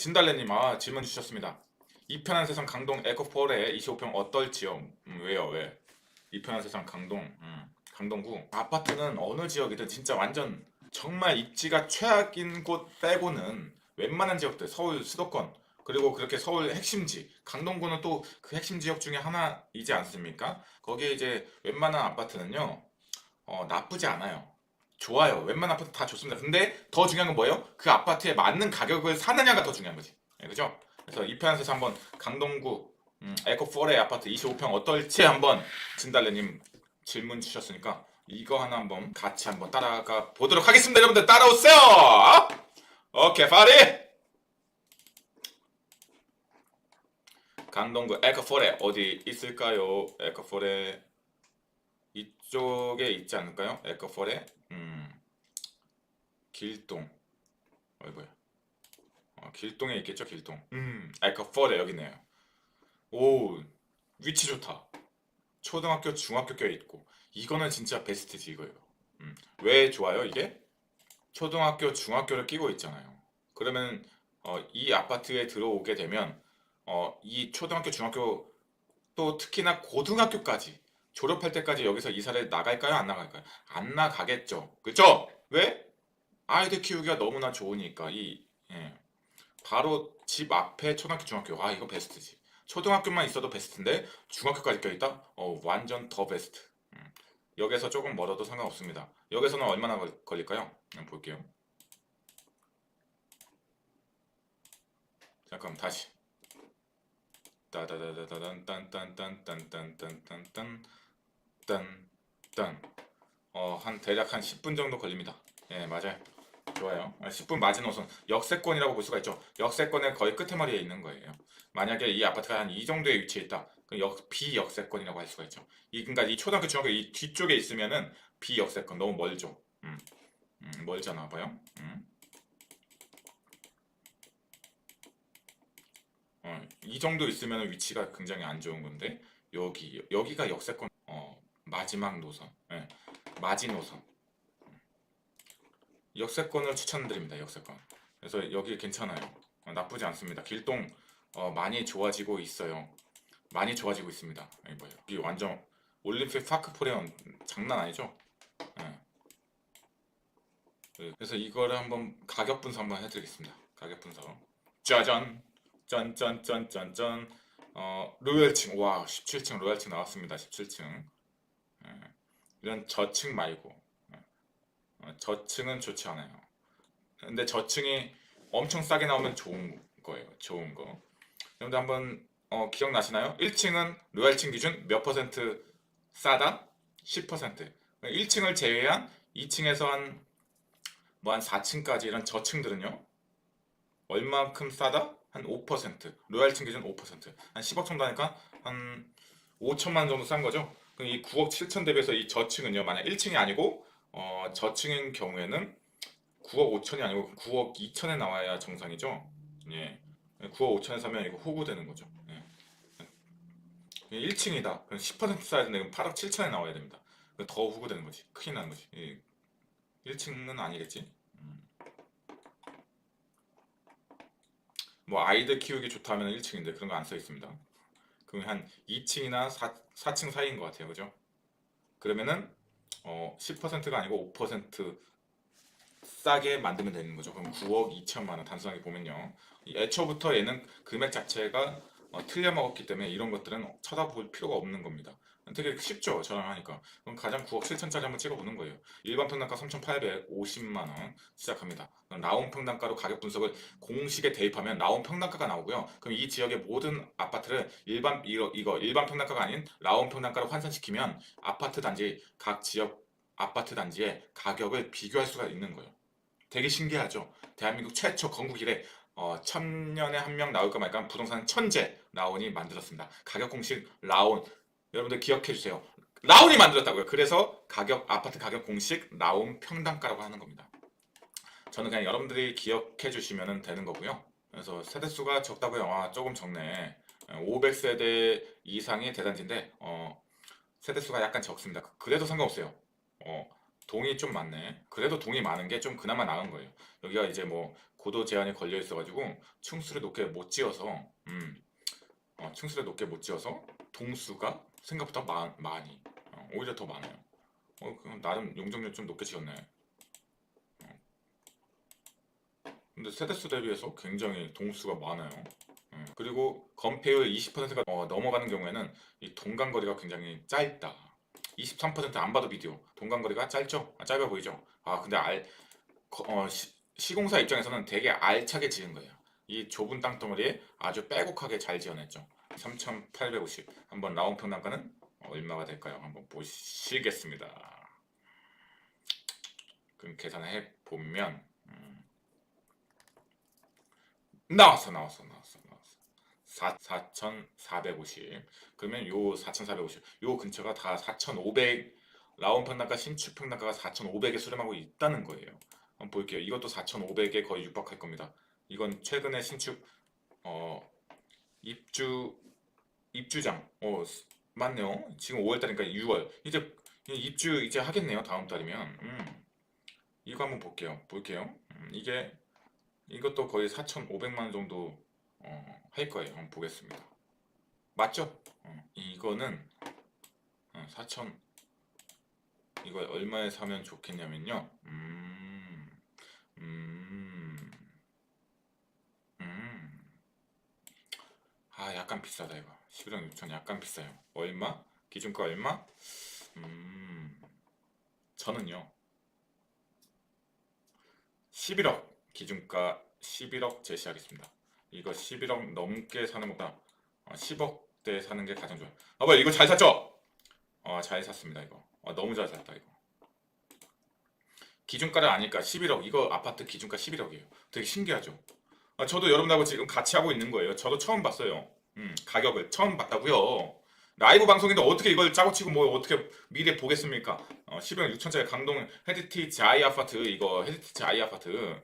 진달래님 아 질문 주셨습니다. 이편한 세상 강동 에코폴의 25평 어떨지요? 음, 왜요 왜? 이편한 세상 강동 음, 강동구 아파트는 어느 지역이든 진짜 완전 정말 입지가 최악인 곳 빼고는 웬만한 지역들 서울 수도권 그리고 그렇게 서울 핵심지 강동구는 또 그 핵심 지역 중에 하나이지 않습니까? 거기에 이제 웬만한 아파트는요 어, 나쁘지 않아요. 좋아요. 웬만한 아파트 다 좋습니다. 근데 더 중요한 건 뭐예요? 그 아파트에 맞는 가격을 사느냐가 더 중요한 거지. 예, 그죠? 그래서 이 편에서 한번 강동구 음, 에코포레 아파트 25평 어떨지 한번 진달래님 질문 주셨으니까 이거 하나 한번 같이 한번 따라가 보도록 하겠습니다. 여러분들 따라오세요. 오케이, 파리. 강동구 에코포레 어디 있을까요? 에코포레 이쪽에 있지 않을까요? 에코포레 음 길동 어이 뭐야 어, 길동에 있겠죠 길동 음 에코포레 여기 있네요 오 위치 좋다 초등학교 중학교 껴 있고 이거는 진짜 베스트지 이거예요 음, 왜 좋아요 이게 초등학교 중학교를 끼고 있잖아요 그러면 어, 이 아파트에 들어오게 되면 어, 이 초등학교 중학교 또 특히나 고등학교까지 졸업할 때까지 여기서 이사를 나갈까요? 안 나갈까요? 안 나가겠죠. 그죠? 왜? 아이들 키우기가 너무나 좋으니까 이 예. 바로 집 앞에 초등학교 중학교 아 이거 베스트지. 초등학교만 있어도 베스트인데 중학교까지 껴있다? 어 완전 더 베스트. 음. 여기서 조금 멀어도 상관없습니다. 여기서는 얼마나 걸, 걸릴까요? 한번 볼게요. 잠깐 다시. 따다다다단 딴딴딴딴딴딴딴딴 딴딴 어한 대략 한 10분 정도 걸립니다. 예 맞아요. 좋아요. 10분 마지노선 역세권이라고 볼 수가 있죠. 역세권의 거의 끝에머리에 있는 거예요. 만약에 이 아파트가 한 이 정도에 위치해 있다. 역 비역세권이라고 할 수가 있죠. 이 그러니까 이 초등학교 중학교 이 뒤쪽에 있으면은 비역세권 너무 멀죠. 음, 음 멀잖아 봐요. 음. 어, 이 정도 있으면 위치가 굉장히 안 좋은 건데 여기 여기가 역세권 어, 마지막 노선 예, 마지 노선 역세권을 추천드립니다 역세권. 그래서 여기 괜찮아요. 어, 나쁘지 않습니다. 길동 어, 많이 좋아지고 있어요. 많이 좋아지고 있습니다. 여기 뭐예요? 이 완전 올림픽 파크 포레온 장난 아니죠? 예. 네, 그래서 이거를 한번 가격 분석 한번 해드리겠습니다. 가격 분석. 짜잔! 짠짠짠짠짠. 어 로얄층. 와 17층 로얄층 나왔습니다 17층. 예, 이런 저층 말고 저층은 좋지 않아요 근데 저층이 엄청 싸게 나오면 좋은 거예요 좋은 거 여러분들 한번 어, 기억나시나요? 1층은 로얄층 기준 몇 퍼센트 싸다? 10% 1층을 제외한 2층에서 한 뭐한 4층까지 이런 저층들은요 얼마큼 싸다? 한 5%, 로얄층 기준 5%, 한 10억 정도 하니까 한 5천만 정도 싼 거죠. 그럼 이 9억 7천 대비해서 이 저층은요, 만약 1층이 아니고 어, 저층인 경우에는 9억 5천이 아니고 9억 2천에 나와야 정상이죠. 예, 9억 5천에 사면 이거 호구되는 거죠. 예. 1층이다. 그럼 10% 싸야 되는데 그럼 8억 7천에 나와야 됩니다. 더 호구되는 거지. 큰일 나는 거지. 예. 1층은 아니겠지. 뭐 아이들 키우기 좋다면 1층인데 그런 거 안 써 있습니다. 그럼 한 2층이나 4, 4층 사이인 것 같아요. 그죠? 그러면은 어 10%가 아니고 5% 싸게 만들면 되는 거죠. 그럼 9억 2천만 원 단순하게 보면요. 이 애초부터 얘는 금액 자체가 어, 틀려 먹었기 때문에 이런 것들은 쳐다볼 필요가 없는 겁니다. 되게 쉽죠 저랑 하니까. 그럼 가장 9억 7천짜리 한번 찍어보는 거예요. 일반 평당가 3,850만원 시작합니다. 그럼 나온 평당가로 가격 분석을 공식에 대입하면 나온 평당가가 나오고요. 그럼 이 지역의 모든 아파트를 일반 이거, 이거 일반 평당가가 아닌 나온 평당가로 환산시키면 아파트 단지 각 지역 아파트 단지의 가격을 비교할 수가 있는 거예요. 되게 신기하죠? 대한민국 최초 건국 이래 어, 천년에 한 명 나올까 말까 부동산 천재 라온이 만들었습니다. 가격 공식 라온 여러분들 기억해 주세요. 라온이 만들었다고요. 그래서 가격 아파트 가격 공식 라온 평당가라고 하는 겁니다. 저는 그냥 여러분들이 기억해 주시면 되는 거고요. 그래서 세대 수가 적다고요. 아, 조금 적네. 500세대 이상의 대단지인데 어, 세대 수가 약간 적습니다. 그래도 상관없어요. 어, 동이 좀 많네. 그래도 동이 많은 게 좀 그나마 나은 거예요. 여기가 이제 뭐 고도 제한이 걸려 있어가지고 충수를 높게 못 지어서 음, 어, 충수를 높게 못 지어서 동수가 생각보다 마, 많이 어, 오히려 더 많아요. 어, 그럼 나름 용적률 좀 높게 지었네. 어. 근데 세대수 대비해서 굉장히 동수가 많아요. 음, 그리고 건폐율 20%가 어, 넘어가는 경우에는 이 동간거리가 굉장히 짧다. 23%안 봐도 비디오. 동간거리가 짧죠? 아, 짧아 보이죠? 아 근데 알 거- 어, 시, 시공사 입장에서는 되게 알차게 지은 거예요. 이 좁은 땅덩어리에 아주 빼곡하게 잘 지어냈죠. 3,850. 한번 라운 평단가는 얼마가 될까요? 한번 보시겠습니다. 그럼 계산해 보면 음, 나왔어, 나왔어, 나왔어, 나왔어. 4, 4,450. 그러면 요 4,450. 요 근처가 다 4,500 라운 평단가, 신축 평단가가 4,500에 수렴하고 있다는 거예요. 한번 볼게요. 이것도 4,500에 거의 육박할 겁니다. 이건 최근에 신축 어 입주 입주장 어 스- 맞네요. 지금 5월달이니까 6월 이제 입주 이제 하겠네요. 다음 달이면 음 이거 한번 볼게요. 볼게요. 음, 이게 이것도 거의 4,500만 원 정도 어, 할 거예요. 한번 보겠습니다. 맞죠? 어, 이거는 어, 4,000 이거 얼마에 사면 좋겠냐면요. 음, 음, 음. 아, 약간 비싸다 이거. 11억 6천 약간 비싸요. 얼마? 기준가 얼마? 음, 저는요. 11억 기준가 11억 제시하겠습니다. 이거 11억 넘게 사는 것보다 어, 10억대 사는 게 가장 좋아요. 아, 뭐야 이거 잘 샀죠? 어, 잘 샀습니다 이거. 어, 너무 잘 샀다 이거. 기준가를 아니까 11억 이거 아파트 기준가 11억이에요. 되게 신기하죠? 아, 저도 여러분하고 지금 같이 하고 있는 거예요. 저도 처음 봤어요. 음, 가격을 처음 봤다고요. 라이브 방송인데 어떻게 이걸 짜고 치고 뭐 어떻게 미래 보겠습니까? 어, 11억 6천짜리 강동 헤드티치 아이 아파트 이거 헤드티치 아이 아파트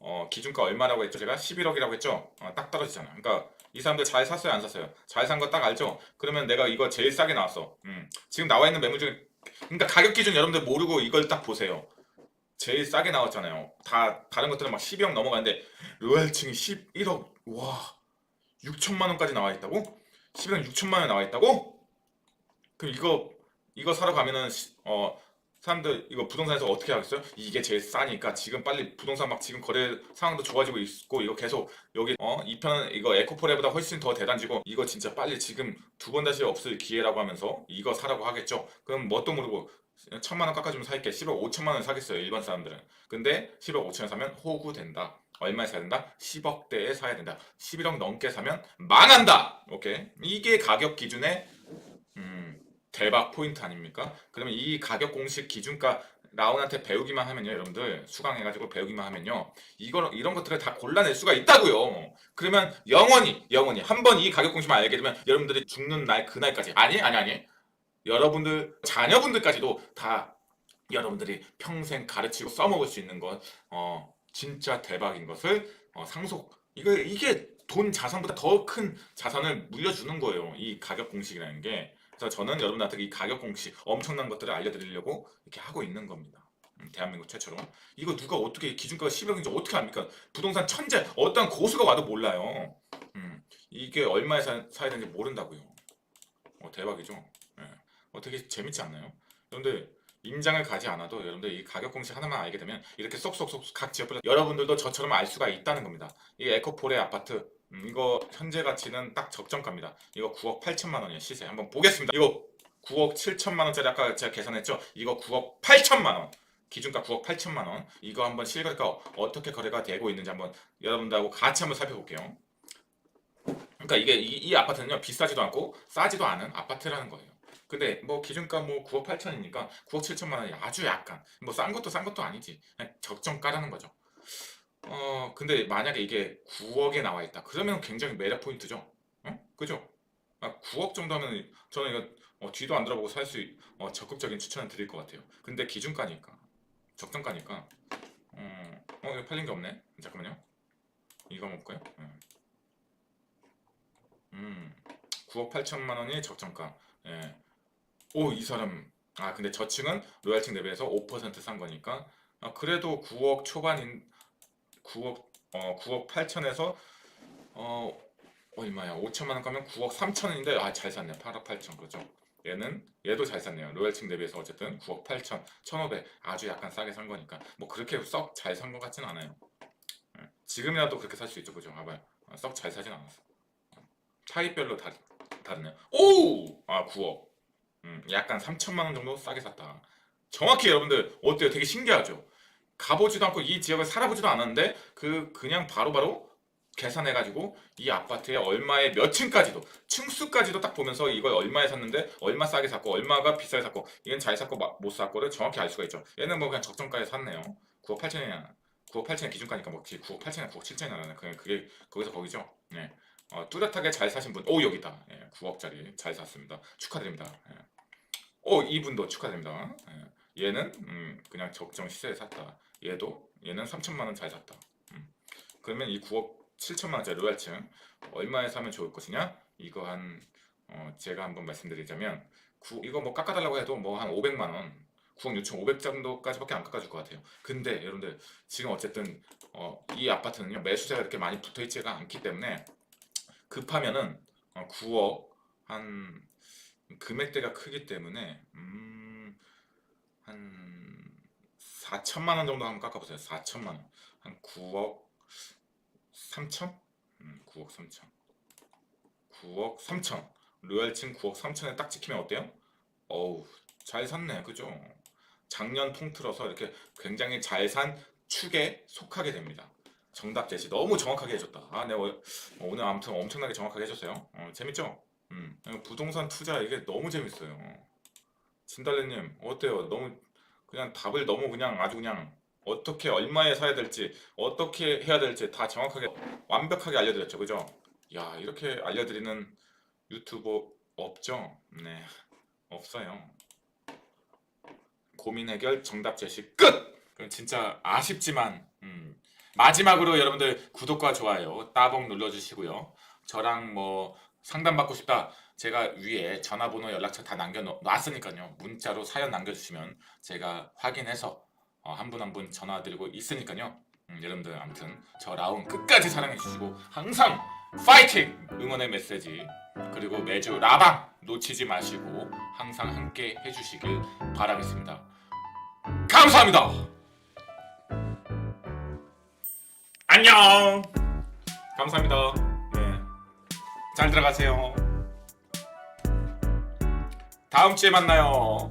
어, 기준가 얼마라고 했죠? 제가 11억이라고 했죠? 어, 딱 떨어지잖아. 그러니까 이 사람들 잘 샀어요, 안 샀어요? 잘 산 거 딱 알죠? 그러면 내가 이거 제일 싸게 나왔어. 음, 지금 나와 있는 매물 중에 그러니까 가격 기준 여러분들 모르고 이걸 딱 보세요. 제일 싸게 나왔잖아요. 다 다른 것들은 막 12억 넘어가는데 로얄층이 11억 와 6천만 원까지 나와 있다고? 11억 6천만 원 나와 있다고? 그럼 이거 이거 사러 가면은 시- 어 사람들 이거 부동산에서 어떻게 하겠어요? 이게 제일 싸니까 지금 빨리 부동산 막 지금 거래 상황도 좋아지고 있고 이거 계속 여기 어 이편 이거 에코포레보다 훨씬 더 대단지고 이거 진짜 빨리 지금 두 번 다시 없을 기회라고 하면서 이거 사라고 하겠죠. 그럼 뭣도 모르고 천만 원 깎아주면 살게 10억 5천만 원 사겠어요 일반 사람들은. 근데 10억 5천에 사면 호구된다. 얼마에 사야 된다? 10억대에 사야 된다. 11억 넘게 사면 망한다. 오케이 이게 가격 기준의 음, 대박 포인트 아닙니까? 그러면 이 가격 공식 기준가 라온한테 배우기만 하면요, 여러분들 수강해가지고 배우기만 하면요, 이거 이런 것들을 다 골라낼 수가 있다고요. 그러면 영원히 영원히 한 번 이 가격 공식만 알게 되면 여러분들이 죽는 날 그날까지 아니 아니 아니 여러분들 자녀분들까지도 다 여러분들이 평생 가르치고 써먹을 수 있는 것, 어 진짜 대박인 것을 어, 상속 이거 이게 돈 자산보다 더 큰 자산을 물려주는 거예요. 이 가격 공식이라는 게. 그래서 저는 여러분한테 이 가격 공식 엄청난 것들을 알려드리려고 이렇게 하고 있는 겁니다. 음, 대한민국 최초로 이거 누가 어떻게 기준가가 10억인지 어떻게 압니까? 부동산 천재 어떤 고수가 와도 몰라요. 음, 이게 얼마에 사, 사야 되는지 모른다고요. 어, 대박이죠. 예. 어, 되게 재밌지 않나요? 여러분들 임장을 가지 않아도 여러분들 이 가격 공식 하나만 알게 되면 이렇게 쏙쏙쏙 각 지역별로 여러분들도 저처럼 알 수가 있다는 겁니다. 이 에코폴의 아파트 음, 이거 현재 가치는 딱 적정가입니다. 이거 9억 8천만 원이에요 시세. 한번 보겠습니다. 이거 9억 7천만 원짜리 아까 제가 계산했죠? 이거 9억 8천만 원. 기준가 9억 8천만 원. 이거 한번 실거래가 어떻게 거래가 되고 있는지 한번 여러분들하고 같이 한번 살펴볼게요. 그러니까 이게 이, 이 아파트는요 비싸지도 않고 싸지도 않은 아파트라는 거예요. 근데 뭐 기준가 뭐 9억 8천이니까 9억 7천만 원이 아주 약간 뭐 싼 것도 싼 것도 아니지 그냥 적정가라는 거죠. 어 근데 만약에 이게 9억에 나와 있다 그러면 굉장히 매력 포인트죠. 어? 그죠? 아, 9억 정도면 저는 이거 어, 뒤도 안 들어보고 살 수 어, 적극적인 추천을 드릴 것 같아요. 근데 기준가니까 적정가니까 어, 어 팔린 게 없네. 잠깐만요. 이거 먹을까요? 음. 음 9억 8천만 원이 적정가. 예. 오 이 사람. 아 근데 저층은 로얄층 대비해서 5%싼 거니까. 아, 그래도 9억 초반인 9억 어 9억 8천에서 어 얼마야 5천만 원 가면 9억 3천인데 아 잘 샀네 8억 8천 그죠? 얘는 얘도 잘 샀네요. 로얄층 대비해서 어쨌든 9억 8천 1,500 아주 약간 싸게 산 거니까. 뭐 그렇게 썩 잘 산 것 같진 않아요. 예, 지금이라도 그렇게 살 수 있죠. 그죠? 봐봐요. 아, 썩잘 사진 않았어. 타입별로 다 다르네요. 오 아 9억 음, 약간 3천만 원 정도 싸게 샀다. 정확히 여러분들 어때요? 되게 신기하죠? 가보지도 않고 이 지역을 살아보지도 않았는데 그 그냥 바로바로 계산해가지고 이 아파트에 얼마에 몇 층까지도 층수까지도 딱 보면서 이걸 얼마에 샀는데 얼마 싸게 샀고 얼마가 비싸게 샀고 이건 잘 샀고 마- 못 샀고를 정확히 알 수가 있죠. 얘는 뭐 그냥 적정가에 샀네요. 9억 8천이냐 9억 8천의 기준가니까 뭐 9억 8천이나 9억 7천이나 그냥 그게 거기서 거기죠. 네. 어, 뚜렷하게 잘 사신 분, 오 여기다. 예, 9억짜리 잘 샀습니다. 축하드립니다. 예. 오 이분도 축하드립니다. 예. 얘는 음, 그냥 적정 시세에 샀다. 얘도 얘는 3천만 원 잘 샀다. 음. 그러면 이 9억 7천만 원짜리 로얄층 얼마에 사면 좋을 것이냐? 이거 한 어, 제가 한번 말씀드리자면 구, 이거 뭐 깎아달라고 해도 뭐 한 500만 원 9억 6천 500 정도까지밖에 안 깎아줄 것 같아요. 근데 여러분들 지금 어쨌든 어, 이 아파트는요 매수자가 이렇게 많이 붙어있지가 않기 때문에 급하면은 어, 9억 한 금액대가 크기 때문에 음, 한 4천만 원 정도 한번 깎아보세요. 4천만 원. 한 9억 3천? 음, 9억 3천. 9억 3천. 로얄층 9억 3천에 딱 찍히면 어때요? 어우, 잘 샀네. 그죠? 작년 통틀어서 이렇게 굉장히 잘 산 축에 속하게 됩니다. 정답 제시 너무 정확하게 해줬다. 아, 내가 오- 오늘 아무튼 엄청나게 정확하게 해줬어요. 어, 재밌죠? 음, 부동산 투자 이게 너무 재밌어요. 진달래님 어때요? 너무 그냥 답을 너무 그냥 아주 그냥 어떻게 얼마에 사야 될지 어떻게 해야 될지 다 정확하게 완벽하게 알려드렸죠, 그죠? 야 이렇게 알려드리는 유튜버 없죠? 네, 없어요. 고민 해결 정답 제시 끝. 그럼 진짜 아쉽지만 음, 마지막으로 여러분들 구독과 좋아요 따봉 눌러주시고요. 저랑 뭐 상담 받고 싶다. 제가 위에 전화번호 연락처 다 남겨놨으니까요. 문자로 사연 남겨주시면 제가 확인해서 어, 한분 한 분 전화드리고 있으니까요. 음, 여러분들 아무튼 저 라운 끝까지 사랑해 주시고 항상 파이팅 응원의 메시지 그리고 매주 라방 놓치지 마시고 항상 함께 해주시길 바라겠습니다. 감사합니다. 안녕. 감사합니다. 네. 잘 들어가세요. 다음 주에 만나요.